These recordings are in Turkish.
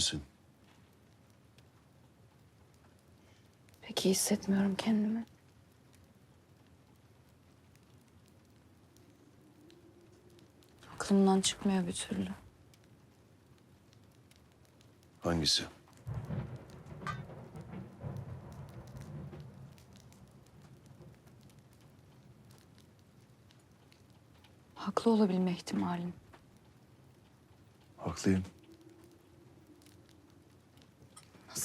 misin? Pek iyi hissetmiyorum kendimi. Aklımdan çıkmıyor bir türlü. Hangisi? Haklı olabilme ihtimalin. Haklıyım.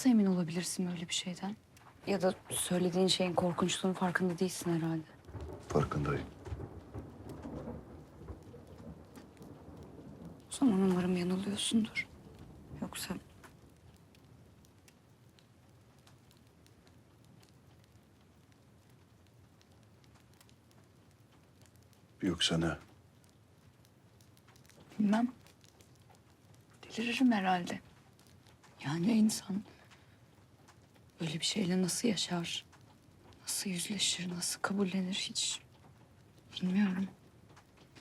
Nasıl emin olabilirsin böyle bir şeyden? Ya da söylediğin şeyin korkunçluğunun farkında değilsin herhalde. Farkındayım. O zaman umarım yanılıyorsundur. Yoksa Yoksa ne? bilmem. Deliririm herhalde. Yani insan böyle bir şeyle nasıl yaşar? Nasıl yüzleşir, nasıl kabullenir hiç bilmiyorum.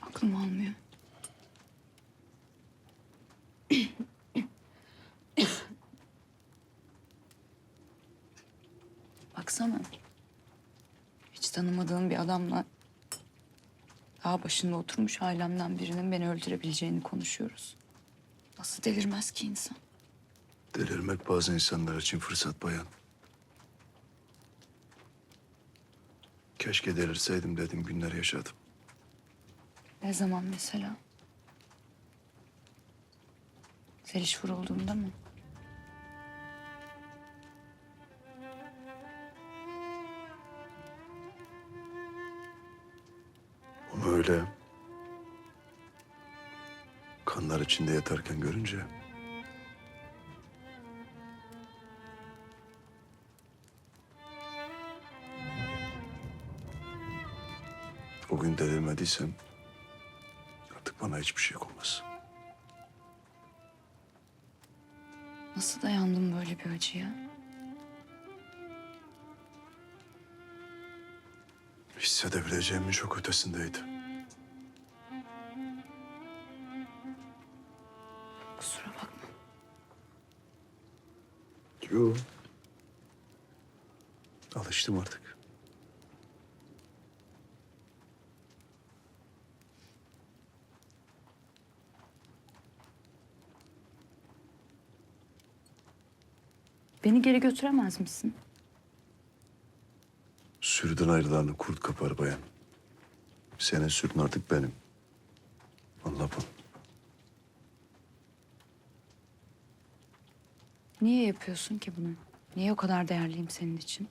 Aklım almıyor. Baksana. Hiç tanımadığım bir adamla dağ başında oturmuş ailemden birinin beni öldürebileceğini konuşuyoruz. Nasıl delirmez ki insan? Delirmek bazı insanlar için fırsat bayan. Keşke delirseydim dedim günler yaşadım. Ne zaman mesela? Zeliş vurulduğunda mı? Onu öyle kanlar içinde yatarken görünce o gün delirmediysem artık bana hiçbir şey olmaz. Nasıl dayandım böyle bir acıya? Hissedebileceğimin çok ötesindeydi. Kusura bakma. Yo. Alıştım artık. Beni geri götüremez misin? Sürüden ayrılanı kurt kapar bayan. Senin sürün artık benim. Anla bunu. Niye yapıyorsun ki bunu? Niye o kadar değerliyim senin için?